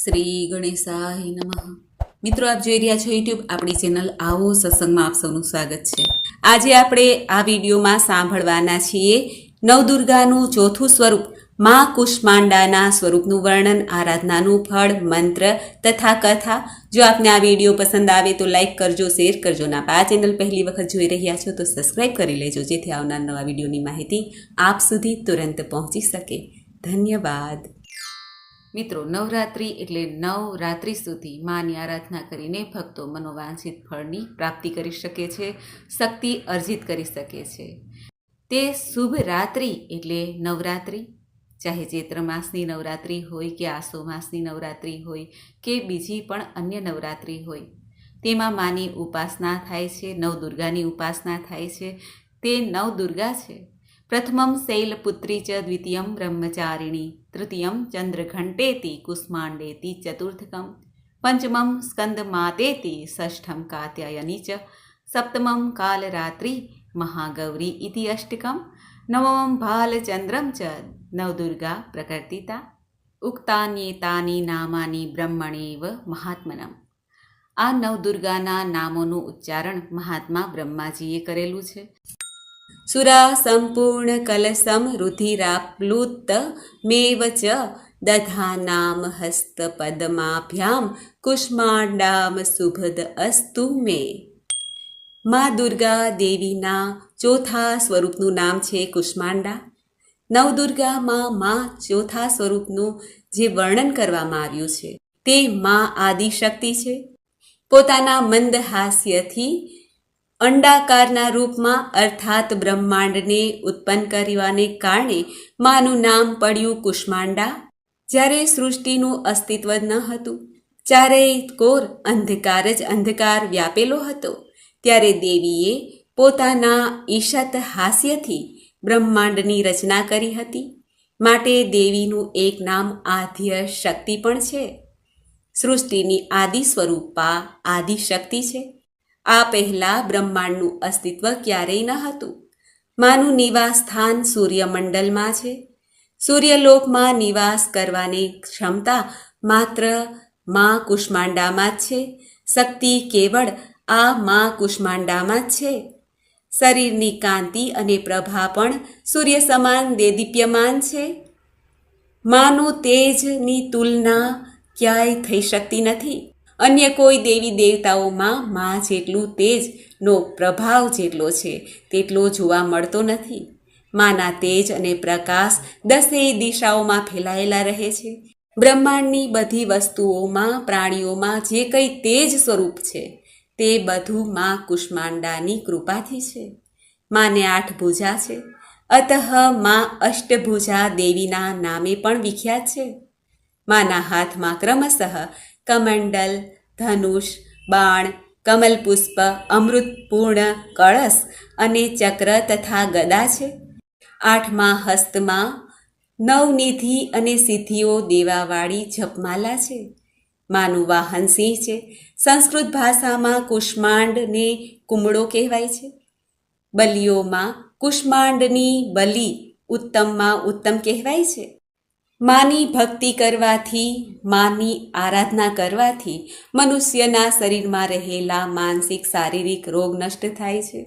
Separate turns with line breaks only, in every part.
શ્રી ગણેશાય નમઃ. મિત્રો, આપ જોઈ રહ્યા છો યુટ્યુબ આપણી ચેનલ આવો સત્સંગમાં આપ સૌનું સ્વાગત છે. આજે આપણે આ વિડીયોમાં સાંભળવાના છીએ નવદુર્ગાનું ચોથું સ્વરૂપ, મા કુષ્માંડાના સ્વરૂપનું વર્ણન, આરાધનાનું ફળ, મંત્ર તથા કથા. જો આપને આ વીડિયો પસંદ આવે તો લાઈક કરજો, શેર કરજો ના આ ચેનલ પહેલી વખત જોઈ રહ્યા છો તો સબસ્ક્રાઈબ કરી લેજો, જેથી આવનાર નવા વિડીયોની માહિતી આપ સુધી તુરંત પહોંચી શકે. ધન્યવાદ. મિત્રો, નવરાત્રિ એટલે નવ રાત્રિ સુધી માની આરાધના કરીને ભક્તો મનોવાંછિત ફળની પ્રાપ્તિ કરી શકે છે, શક્તિ અર્જિત કરી શકે છે. તે શુભ રાત્રિ એટલે નવરાત્રિ. ચાહે ચૈત્ર માસની નવરાત્રિ હોય કે આસો માસની નવરાત્રિ હોય કે બીજી પણ અન્ય નવરાત્રિ હોય. તેમાં માની ઉપાસના થાય છે, નવદુર્ગાની ઉપાસના થાય છે. તે નવદુર્ગા છે. પ્રથમમ શૈલપુત્રી ચ દ્વિતીયમ બ્રહ્મચારિણી તૃતીયમ ચંદ્રઘંટેતી કુષ્માંડેતિ ચતુર્થકમ પંચમમ સ્કંદમાતેતી ષષ્ઠમ કાત્યાયની ચ સપ્તમમ કાલરાત્રિ મહાગૌરી ઇતિ અષ્ટકમ નવમમ ભાલચંદ્રમ ચ નવદુર્ગા પ્રકર્તિતા ઉક્તાન્યેતાની નામાની બ્રહ્મણેવ મહાત્મનમ આ નવદુર્ગાના નામોનું ઉચ્ચારણ મહાત્મા બ્રહ્માજીએ કરેલું છે। સુરા સંપૂર્ણ કલસમ રુધિરાપ્લુત મેવ ચ દધાનામ હસ્ત પદમાભ્યામ કુષ્માંડામ સુભદ અસ્તુ મે મા દુર્ગા દેવીના ચોથા સ્વરૂપનું નામ છે કુષ્માંડા નવદુર્ગામાં મા ચોથા સ્વરૂપનું જે વર્ણન કરવામાં આવ્યું છે, તે મા આદિશક્તિ છે. પોતાના મંદ હાસ્યથી અંડાકારના રૂપમાં અર્થાત બ્રહ્માંડને ઉત્પન્ન કરવાને કારણે માનું નામ પડ્યું કુષ્માંડા. જ્યારે સૃષ્ટિનું અસ્તિત્વ ન હતું ચારેય કોર અંધકાર જ અંધકાર વ્યાપેલો હતો, ત્યારે દેવીએ પોતાના ઈશત હાસ્યથી બ્રહ્માંડની રચના કરી હતી. માટે દેવીનું એક નામ આદ્ય શક્તિ પણ છે. સૃષ્ટિની આદિ સ્વરૂપા આદિશક્તિ છે. આ પહેલાં બ્રહ્માંડનું અસ્તિત્વ ક્યારેય ન હતું. માનું નિવાસ સ્થાન સૂર્યમંડલમાં છે. સૂર્યલોકમાં નિવાસ કરવાની ક્ષમતા માત્ર મા કુષ્માંડામાં જ છે. શક્તિ કેવળ આ મા કુષ્માંડામાં જ છે. શરીરની કાંતિ અને પ્રભા પણ સૂર્ય સમાન દેદીપ્યમાન છે. માનું તેજની તુલના ક્યાંય થઈ શકતી નથી. અન્ય કોઈ દેવી દેવતાઓમાં મા જેટલું તેજનો પ્રભાવ જેટલો છે, તેટલો જોવા મળતો નથી. માના તેજ અને પ્રકાશ દસેય દિશાઓમાં ફેલાયેલા રહે છે. બ્રહ્માંડની બધી વસ્તુઓમાં, પ્રાણીઓમાં જે કંઈ તેજ સ્વરૂપ છે, તે બધું મા કુષ્માંડાની કૃપાથી છે. માને આઠ ભુજા છે. અતઃ મા અષ્ટભુજા દેવીના નામે પણ વિખ્યાત છે. માના હાથમાં ક્રમશઃ કમંડલ, ધનુષ, બાણ કમલપુષ્પ અમૃતપૂર્ણ કળશ અને ચક્ર તથા ગદા છે. આઠમા હસ્તમાં નવનિધિ અને સિદ્ધિઓ દેવાવાળી જપમાલા છે. માનું વાહન સિંહ છે. સંસ્કૃત ભાષામાં કુષ્માંડને કુમળો કહેવાય છે. બલિઓમાં કુષ્માંડની બલિ ઉત્તમમાં ઉત્તમ કહેવાય છે. માની ભક્તિ કરવાથી, માની આરાધના કરવાથી મનુષ્યના શરીરમાં રહેલા માનસિક, શારીરિક રોગ નષ્ટ થાય છે.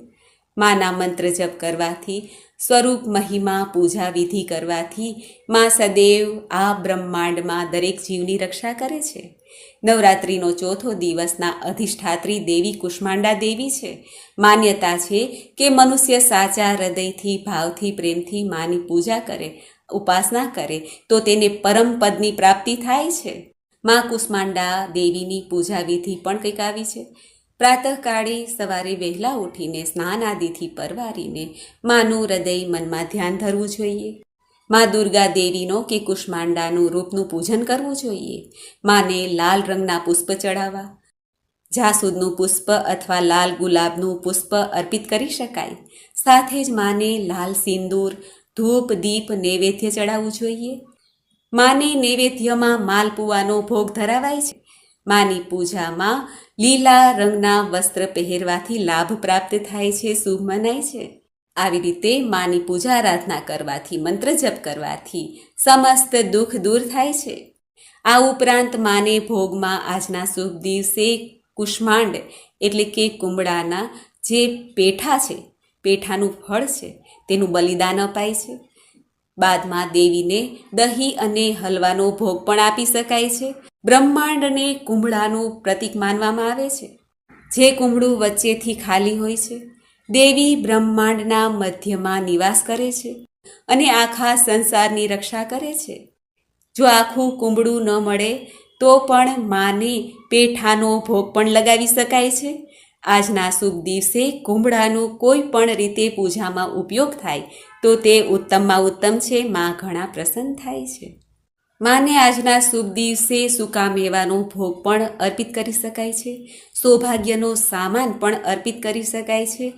માના મંત્ર જપ કરવાથી, સ્વરૂપ મહિમા, પૂજા વિધિ કરવાથી મા સદૈવ આ બ્રહ્માંડમાં દરેક જીવની રક્ષા કરે છે. નવરાત્રિનો ચોથો દિવસના અધિષ્ઠાત્રી દેવી કુષ્માંડા દેવી છે. માન્યતા છે કે મનુષ્ય સાચા હૃદયથી, ભાવથી, પ્રેમથી માની પૂજા કરે ઉપાસના કરે, તો તેને પરમ પદની પ્રાપ્તિ થાય છે. મા કુષ્માંડા દેવીની પૂજા વિધિ પણ કંઈક આવી છે. પ્રાતઃકાળે સવારે વહેલા ઉઠીને સ્નાન આદિથી પરવારીને માનું હૃદય મનમાં ધ્યાન ધરવું જોઈએ. મા દુર્ગા દેવીનો કે કુષ્માંડાનું રૂપનું પૂજન કરવું જોઈએ. માને લાલ રંગના પુષ્પ ચડાવવા જાસૂદનું પુષ્પ અથવા લાલ ગુલાબનું પુષ્પ અર્પિત કરી શકાય. સાથે જ માને લાલ સિંદૂર ધૂપ, દીપ, નૈવેદ્ય ચડાવવું જોઈએ. માને નૈવેદ્યમાં માલપુવાનો ભોગ ધરાવાય છે. માની પૂજામાં લીલા રંગના વસ્ત્ર પહેરવાથી લાભ પ્રાપ્ત થાય છે, શુભ મનાય છે. આવી રીતે માની પૂજા આરાધના કરવાથી, મંત્ર જપ કરવાથી સમસ્ત દુઃખ દૂર થાય છે. આ ઉપરાંત માને ભોગમાં આજના શુભ દિવસે કુષ્માંડ એટલે કે કુંબળાના જે પેઠા છે પેઠાનું ફળ છે, તેનું બલિદાન અપાય છે. બાદમાં દેવીને દહીં અને હલવાનો ભોગ પણ આપી શકાય છે. બ્રહ્માંડને કુંભળાનું પ્રતીક માનવામાં આવે છે. જે કુંભળું વચ્ચેથી ખાલી હોય છે, દેવી બ્રહ્માંડના મધ્યમાં નિવાસ કરે છે અને આખા સંસારની રક્ષા કરે છે. જો આખું કુંબળું ન મળે, તો પણ માને પેઠાનો ભોગ પણ લગાવી શકાય છે. આજના શુભ દિવસે કુંબળાનું કોઈ પણ રીતે પૂજામાં ઉપયોગ થાય તો તે ઉત્તમમાં ઉત્તમ છે, માં ઘણા પ્રસન્ન થાય છે. માને આજના શુભ દિવસે સૂકા મેવાનો ભોગ પણ અર્પિત કરી શકાય છે. સૌભાગ્યનો સામાન પણ અર્પિત કરી શકાય છે.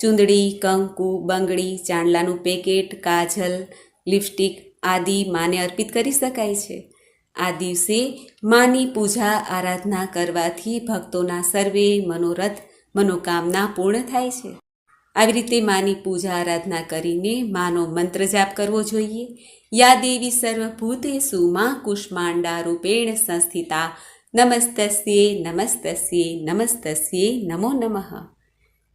ચૂંદડી, કંકુ, બંગડી, ચાંદલાનું પેકેટ, કાજલ, લિપસ્ટિક આદિ માને અર્પિત કરી શકાય છે. આ દિવસે માની પૂજા આરાધના કરવાથી ભક્તોના સર્વે મનોરથ, મનોકામના પૂર્ણ થાય છે. આવી રીતે માની પૂજા આરાધના કરીને માનો મંત્ર જાપ કરવો જોઈએ. યા દેવી સર્વભૂતેષુ માં કુષ્માંડા રૂપેણ સંસ્થિતા, નમસ્તસ્યે નમસ્તસ્યે નમસ્તસ્યે નમો નમઃ.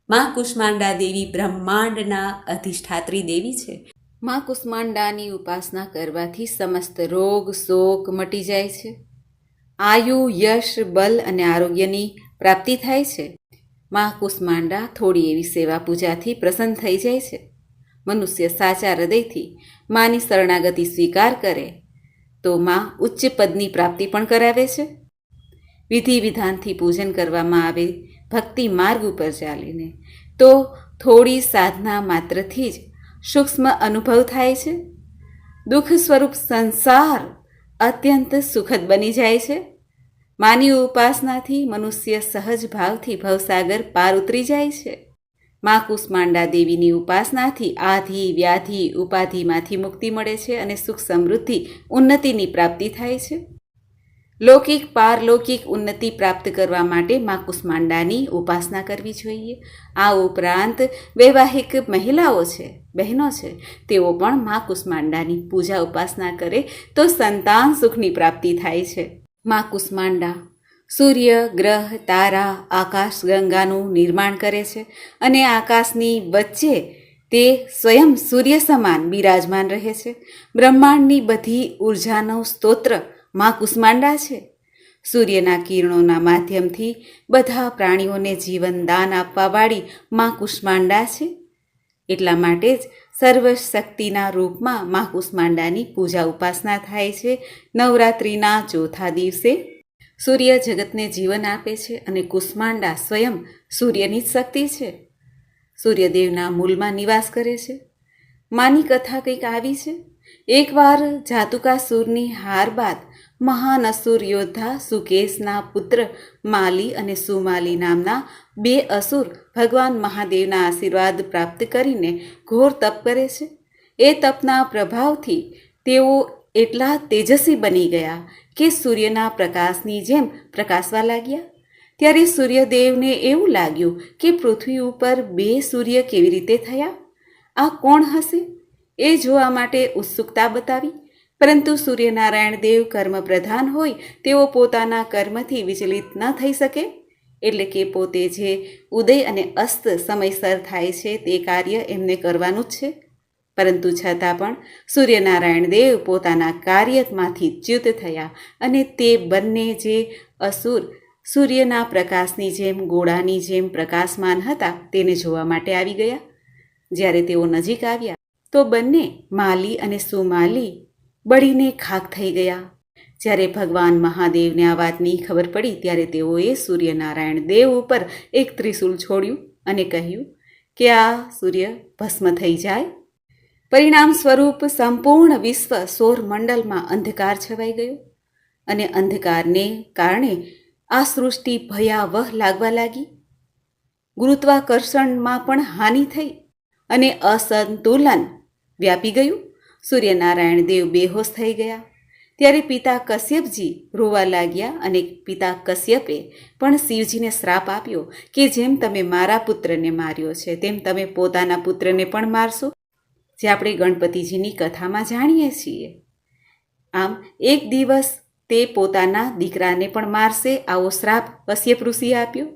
માં કુષ્માંડા દેવી બ્રહ્માંડના અધિષ્ઠાત્રી દેવી છે. માં કુષ્માંડાની ઉપાસના કરવાથી સમસ્ત રોગ, શોક મટી જાય છે. આયુ, યશ, બલ અને આરોગ્યની પ્રાપ્તિ થાય છે. માં કુષ્માંડા થોડી એવી સેવા પૂજાથી પ્રસન્ન થઈ જાય છે. મનુષ્ય સાચા હૃદયથી માની શરણાગતિ સ્વીકાર કરે, તો માં ઉચ્ચ પદની પ્રાપ્તિ પણ કરાવે છે. વિધિ વિધાનથી પૂજન કરવામાં આવે, ભક્તિ માર્ગ ઉપર ચાલીને, તો થોડી સાધના માત્રથી જ સૂક્ષ્મ અનુભવ થાય છે. દુઃખ સ્વરૂપ સંસાર અત્યંત સુખદ બની જાય છે. માની ઉપાસનાથી મનુષ્ય સહજ ભાવથી ભવસાગર પાર ઉતરી જાય છે. મા કુષ્માંડા દેવીની ઉપાસનાથી આધિ, વ્યાધિ, ઉપાધિમાંથી મુક્તિ મળે છે અને સુખ સમૃદ્ધિ, ઉન્નતિની પ્રાપ્તિ થાય છે. લૌકિક, પારલૌકિક ઉન્નતિ પ્રાપ્ત કરવા માટે મા કુષ્માંડાની ઉપાસના કરવી જોઈએ. આ ઉપરાંત વૈવાહિક મહિલાઓ છે, બહેનો છે, તેઓ પણ મા કુષ્માંડાની પૂજા ઉપાસના કરે તો સંતાન સુખની પ્રાપ્તિ થાય છે. મા કુષ્માંડા સૂર્ય, ગ્રહ, તારા, આકાશ, ગંગાનું નિર્માણ કરે છે અને આકાશની વચ્ચે તે સ્વયં સૂર્ય સમાન બિરાજમાન રહે છે. બ્રહ્માંડની બધી ઉર્જાનો સ્તોત્ર માં કુષ્માંડા છે. સૂર્યના કિરણોના માધ્યમથી બધા પ્રાણીઓને જીવન દાન આપવાવાળી માં કુષ્માંડા છે. એટલા માટે જ સર્વશક્તિના રૂપમાં માં કુષ્માંડાની પૂજા ઉપાસના થાય છે નવરાત્રિના ચોથા દિવસે. સૂર્ય જગતને જીવન આપે છે અને કુષ્માંડા સ્વયં સૂર્યની જ શક્તિ છે. સૂર્યદેવના મૂલમાં નિવાસ કરે છે. માની કથા કંઈક આવી છે? એકવાર જાતુકાસુરની હાર બાદ મહાન અસુર યોદ્ધા સુકેશના પુત્ર માલી અને સુમાલી નામના બે અસુર ભગવાન મહાદેવના આશીર્વાદ પ્રાપ્ત કરીને ઘોર તપ કરે છે. એ તપના પ્રભાવથી તેઓ એટલા તેજસ્વી બની ગયા કે સૂર્યના પ્રકાશની જેમ પ્રકાશવા લાગ્યા. ત્યારે સૂર્યદેવને એવું લાગ્યું કે પૃથ્વી ઉપર બે સૂર્ય કેવી રીતે થયા? આ કોણ હશે? એ જોવા માટે ઉત્સુકતા બતાવી. પરંતુ સૂર્યનારાયણ દેવ કર્મ પ્રધાન હોય, તેઓ પોતાના કર્મથી વિચલિત ન થઈ શકે. એટલે કે પોતે જે ઉદય અને અસ્ત સમયસર થાય છે, તે કાર્ય એમને કરવાનું જ છે. પરંતુ છતાં પણ સૂર્યનારાયણ દેવ પોતાના કાર્યમાંથી ચ્યુત થયા અને તે બંને જે અસુર સૂર્યના પ્રકાશની જેમ ગોળાની જેમ પ્રકાશમાન હતા, તેને જોવા માટે આવી ગયા. જ્યારે તેઓ નજીક આવ્યા તો બંને, માલી અને સુમાલી, બળીને ખાક થઈ ગયા. જ્યારે ભગવાન મહાદેવને આ વાતની ખબર પડી, ત્યારે તેઓએ સૂર્યનારાયણ દેવ ઉપર એક ત્રિશુલ છોડ્યું અને કહ્યું કે આ સૂર્ય ભસ્મ થઈ જાય. પરિણામ સ્વરૂપ સંપૂર્ણ વિશ્વ સૌર મંડળમાં અંધકાર છવાઈ ગયો અને અંધકારને કારણે આ સૃષ્ટિ ભયાવહ લાગવા લાગી. ગુરુત્વાકર્ષણમાં પણ હાનિ થઈ અને અસંતુલન વ્યાપી ગયું. સૂર્યનારાયણ દેવ બેહોશ થઈ ગયા. ત્યારે પિતા કશ્યપજી રોવા લાગ્યા અને પિતા કશ્યપે પણ શિવજીને શ્રાપ આપ્યો કે જેમ તમે મારા પુત્રને માર્યો છે, તેમ તમે પોતાના પુત્રને પણ મારશો, જે આપણે ગણપતિજીની કથામાં જાણીએ છીએ. આમ એક દિવસ તે પોતાના દીકરાને પણ મારશે આવો શ્રાપ કશ્યપ ઋષિએ આપ્યો.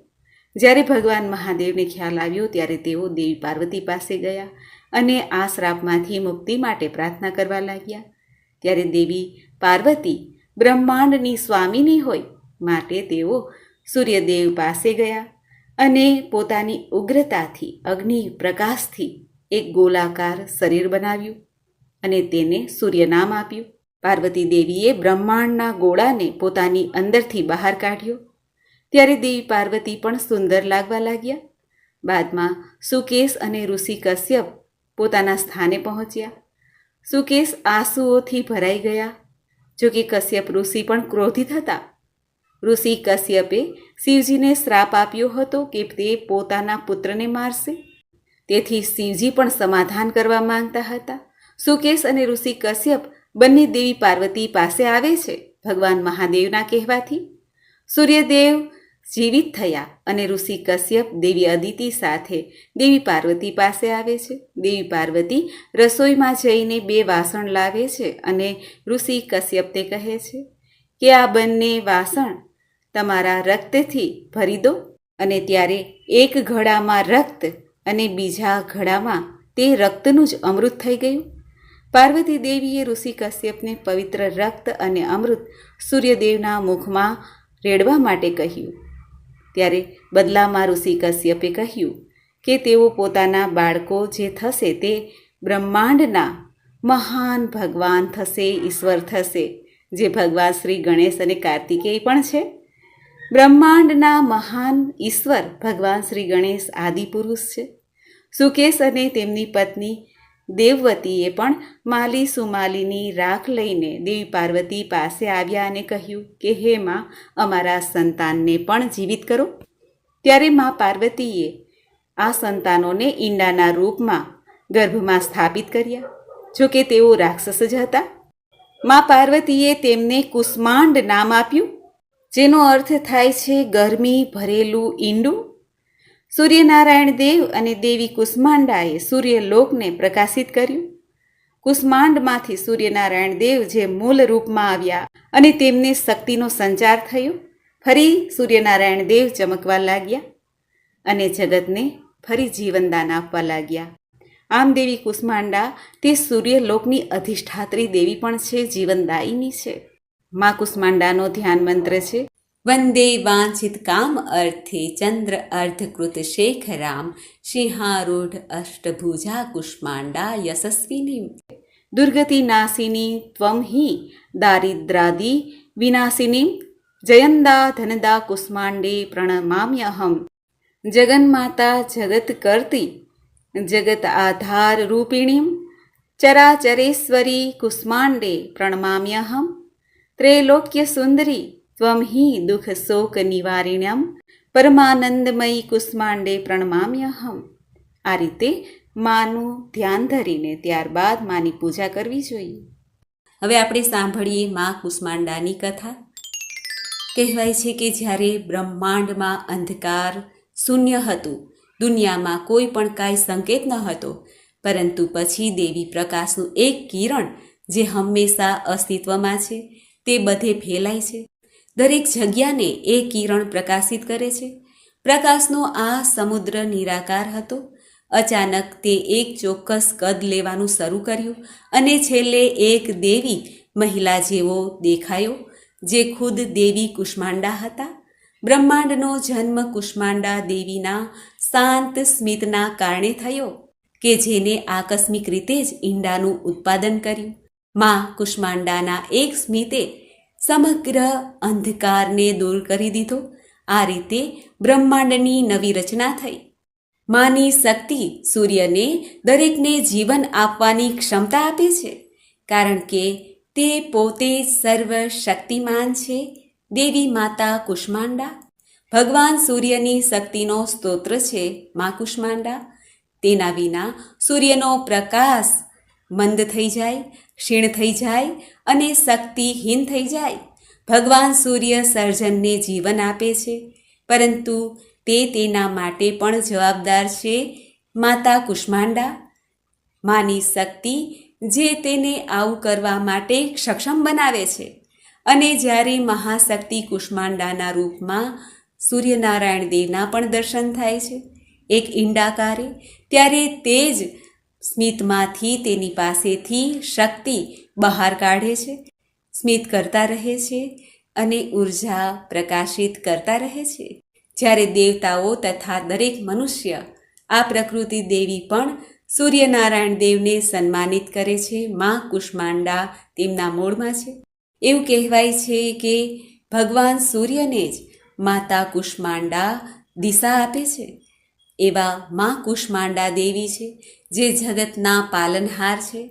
જ્યારે ભગવાન મહાદેવને ખ્યાલ આવ્યો, ત્યારે તેઓ દેવી પાર્વતી પાસે ગયા. અને આ શ્રાપમાંથી મુક્તિ માટે પ્રાર્થના કરવા લાગ્યા. ત્યારે દેવી પાર્વતી બ્રહ્માંડની સ્વામીની હોય માટે તેઓ સૂર્યદેવ પાસે ગયા અને પોતાની ઉગ્રતાથી, અગ્નિ પ્રકાશથી એક ગોલાકાર શરીર બનાવ્યું અને તેને સૂર્ય નામ આપ્યું. પાર્વતી દેવીએ બ્રહ્માંડના ગોળાને પોતાની અંદરથી બહાર કાઢ્યો. ત્યારે દેવી પાર્વતી પણ સુંદર લાગવા લાગ્યા. બાદમાં સુકેશ અને ઋષિ કશ્યપ પોતાના સ્થાને પહોંચ્યા. સુકેશ આંસુઓથી ભરાઈ ગયા. જોકે કશ્યપ ઋષિ પણ ક્રોધિત હતા. ઋષિ કશ્યપે શિવજીને શ્રાપ આપ્યો હતો કે તે પોતાના પુત્રને મારશે. તેથી શિવજી પણ સમાધાન કરવા માંગતા હતા. સુકેશ અને ઋષિ કશ્યપ બંને દેવી પાર્વતી પાસે આવે છે, ભગવાન મહાદેવના કહેવાથી. સૂર્યદેવ જીવિત થયા અને ઋષિ કશ્યપ દેવી અદિતિ સાથે દેવી પાર્વતી પાસે આવે છે. દેવી પાર્વતી રસોઈમાં જઈને બે વાસણ લાવે છે અને ઋષિ કશ્યપ તે કહે છે કે આ બંને વાસણ તમારા રક્તથી ભરી દો અને ત્યારે એક ઘડામાં રક્ત અને બીજા ઘડામાં તે રક્તનું જ અમૃત થઈ ગયું. પાર્વતી દેવીએ ઋષિ કશ્યપને પવિત્ર રક્ત અને અમૃત સૂર્યદેવના મુખમાં રેડવા માટે કહ્યું. ત્યારે બદલામાં ઋષિ કશ્યપે કહ્યું કે તેઓ પોતાના બાળકો જે થશે તે બ્રહ્માંડના મહાન ભગવાન થશે, ઈશ્વર થશે, જે ભગવાન શ્રી ગણેશ અને કાર્તિકેય પણ છે. બ્રહ્માંડના મહાન ઈશ્વર ભગવાન શ્રી ગણેશ આદિપુરુષ છે. સુકેશ અને તેમની પત્ની દેવવતીએ પણ માલી સુમાલીની રાખ લઈને દેવી પાર્વતી પાસે આવ્યા અને કહ્યું કે, હે માં, અમારા સંતાનને પણ જીવિત કરો. ત્યારે માં પાર્વતીએ આ સંતાનોને ઈંડાના રૂપમાં ગર્ભમાં સ્થાપિત કર્યા. જો કે તેઓ રાક્ષસ જ હતા. માં પાર્વતીએ તેમને કુષ્માંડ નામ આપ્યું, જેનો અર્થ થાય છે ગરમી ભરેલું ઈંડું. સૂર્યનારાયણ દેવ અને દેવી કુષ્માંડાએ સૂર્યલોકને પ્રકાશિત કર્યું. કુષ્માંડમાંથી સૂર્યનારાયણ દેવ જે મૂળ રૂપમાં આવ્યા અને તેમને શક્તિનો સંચાર થયો, ફરી સૂર્યનારાયણ દેવ ચમકવા લાગ્યા અને જગતને ફરી જીવનદાન આપવા લાગ્યા. આમ દેવી કુષ્માંડા તે સૂર્યલોકની અધિષ્ઠાત્રી દેવી પણ છે, જીવનદાયીની છે. મા કુષ્માંડાનો ધ્યાન મંત્ર છે. વંદે વાંછિત કામ અર્થે ચંદ્ર અર્ધકૃત શેખરામ, સિંહારૂઢ અષ્ટભુજા કુષ્માંડા યશસ્વિની. દુર્ગતિ નાશિની ત્વમ હિ, દારિદ્રાદિ વિનાશિની, જયંદા ધનદા કુષ્માંડે પ્રણમામ્યહમ. જગન્માતા જગત કરતી, જગત આધાર રૂપિણીમ, ચરાચરેશ્વરી કુષ્માંડે પ્રણમામ્યહમ. ત્રૈલોક્ય સુંદરી ત્વમ દુઃખ શોક નિવારિણ્યમ પરમાનંદમયી કુષ્માંડે પ્રણમામ્યહમ આ રીતે માનું ધ્યાન ધરીને ત્યારબાદ માની પૂજા કરવી જોઈએ। હવે આપણે સાંભળીએ મા કુષ્માંડાની કથા। કહેવાય છે કે જ્યારે બ્રહ્માંડમાં અંધકાર શૂન્ય હતું, દુનિયામાં કોઈ પણ કાંઈ સંકેત ન હતો, પરંતુ પછી દેવી પ્રકાશનું એક કિરણ જે હંમેશા અસ્તિત્વમાં છે, તે બધે ફેલાય છે। દરેક જગ્યાને એ કિરણ પ્રકાશિત કરે છે. પ્રકાશનો આ સમુદ્ર નિરાકાર હતો. અચાનક તે એક ચોક્કસ કદ લેવાનું શરૂ કર્યું અને છેલ્લે એક દેવી મહિલા જેવો દેખાયો, જે ખુદ દેવી કુષ્માંડા હતા. બ્રહ્માંડનો જન્મ કુષ્માંડા દેવીના શાંત સ્મિતના કારણે થયો, કે જેને આકસ્મિક રીતે જ ઈંડાનું ઉત્પાદન કર્યું. માં કુષ્માંડાના એક સ્મિતે સમગ્ર અંધકારને દૂર કરી દીધો. આ રીતે બ્રહ્માંડની નવી રચના થઈ. માની શક્તિ સૂર્યને દરેકને જીવન આપવાની ક્ષમતા આપે છે, કારણ કે તે પોતે સર્વ શક્તિમાન છે. દેવી માતા કુષ્માંડા, ભગવાન સૂર્યની શક્તિનો સ્તોત્ર છે મા કુષ્માંડા. તેના વિના સૂર્યનો પ્રકાશ મંદ થઈ જાય ક્ષીણ થઈ જાય અને શક્તિહીન થઈ જાય. ભગવાન સૂર્ય સર્જનને જીવન આપે છે. પરંતુ તે તેના માટે પણ જવાબદાર છે, માતા કુષ્માંડા. માની શક્તિ જે તેને આવું કરવા માટે સક્ષમ બનાવે છે. અને જ્યારે મહાશક્તિ કુષ્માંડાના રૂપમાં સૂર્યનારાયણ દેવના પણ દર્શન થાય છે. એક ઈંડાકારે, ત્યારે તે જ સ્મિતમાંથી તેની પાસેથી શક્તિ બહાર કાઢે છે. સ્મિત કરતા રહે છે અને ઊર્જા પ્રકાશિત કરતા રહે છે. જ્યારે દેવતાઓ તથા દરેક મનુષ્ય આ પ્રકૃતિ દેવી પણ સૂર્યનારાયણ દેવને સન્માનિત કરે છે માં કુષ્માંડા તેમના મૂળમાં છે. એવું કહેવાય છે કે ભગવાન સૂર્યને જ માતા કુષ્માંડા દિશા આપે છે. એવા મા કુષ્માંડા દેવી છે, જે જગતના પાલનહાર છે.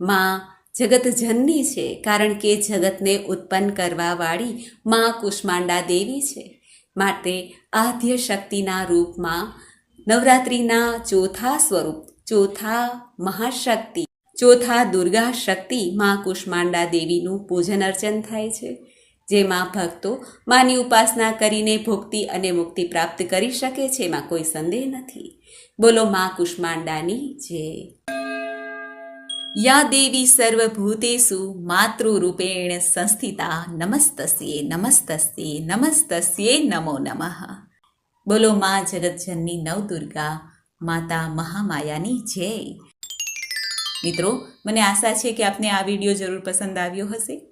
મા જગત જનની છે, કારણ કે જગતને ઉત્પન્ન કરવાવાળી મા કુષ્માંડા દેવી છે. માટે આદ્ય શક્તિના રૂપમાં નવરાત્રિના ચોથા સ્વરૂપ, ચોથા મહાશક્તિ, ચોથા દુર્ગા શક્તિ મા કુષ્માંડા દેવીનું પૂજન અર્ચન થાય છે. જેમાં ભક્તો માની ઉપાસના કરીને ભુક્તિ અને મુક્તિ પ્રાપ્ત કરી શકે છે, એમાં કોઈ સંદેહ નથી. બોલો માં કુષ્માંડાની જય. યા દેવી સર્વભૂતેષુ માતૃરૂપેણ સંસ્થિતા નમસ્તસ્યે નમસ્તસ્યે નમસ્તસ્યે નમો નમઃ. બોલો માં જગતજનની નવદુર્ગા માતા મહામાયાની જય. મિત્રો, મને આશા છે કે આપને આ વીડિયો જરૂર પસંદ આવ્યો હશે.